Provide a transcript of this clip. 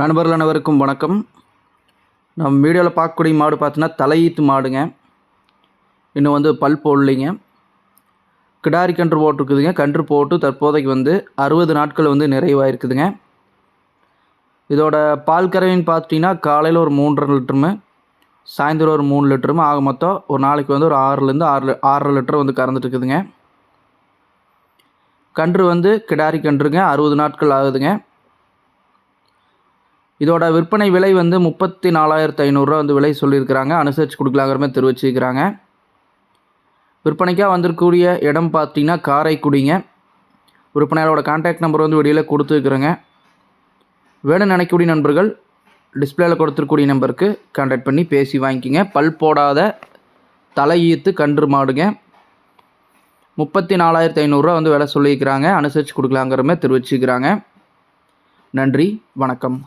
நண்பர்கள் அனைவருக்கும் வணக்கம். நம்ம வீடியோவில் பார்க்கக்கூடிய மாடு பார்த்தீங்கன்னா தலையீத்து மாடுங்க. இன்னும் வந்து பல் போடலைங்க. கிடாரி கன்று போட்டிருக்குதுங்க. கன்று போட்டு தற்போதைக்கு வந்து அறுபது நாட்கள் வந்து நிறைவாயிருக்குதுங்க. இதோட பால் கறவைன்னு பார்த்தீங்கன்னா காலையில் ஒரு மூன்றரை லிட்டருமு சாயந்தரம் ஒரு மூணு லிட்டருமு ஆக மொத்தம் ஒரு நாளைக்கு வந்து ஒரு ஆறுலேருந்து ஆறு ஆறரை லிட்டர் வந்து கறந்துட்டுருக்குதுங்க. கன்று வந்து கிடாரி கன்றுங்க. அறுபது நாட்கள் ஆகுதுங்க. இதோட விற்பனை விலை வந்து முப்பத்தி நாலாயிரத்து ஐநூறுரூவா வந்து விலை சொல்லியிருக்கிறாங்க. அனுசரித்து கொடுக்கலாங்கிற மாதிரி தெரிவிச்சிருக்கிறாங்க. விற்பனைக்காக வந்திருக்கக்கூடிய இடம் பார்த்தீங்கன்னா காரைக்குடிங்க. விற்பனையாளோட கான்டாக்ட் நம்பர் வந்து வெளியில் கொடுத்துருக்குறேங்க. வேணும் நினைக்கக்கூடிய நண்பர்கள் டிஸ்பிளேயில் கொடுத்துருக்கூடிய நம்பருக்கு கான்டாக்ட் பண்ணி பேசி வாங்கிக்கிங்க. பல் போடாத தலையீத்து கன்று மாடுங்க. முப்பத்தி நாலாயிரத்து ஐநூறுரூவா வந்து விலை சொல்லியிருக்கிறாங்க. அனுசரித்து கொடுக்கலாங்கிற மாதிரி தெரிவிச்சுக்கிறாங்க நன்றி வணக்கம்.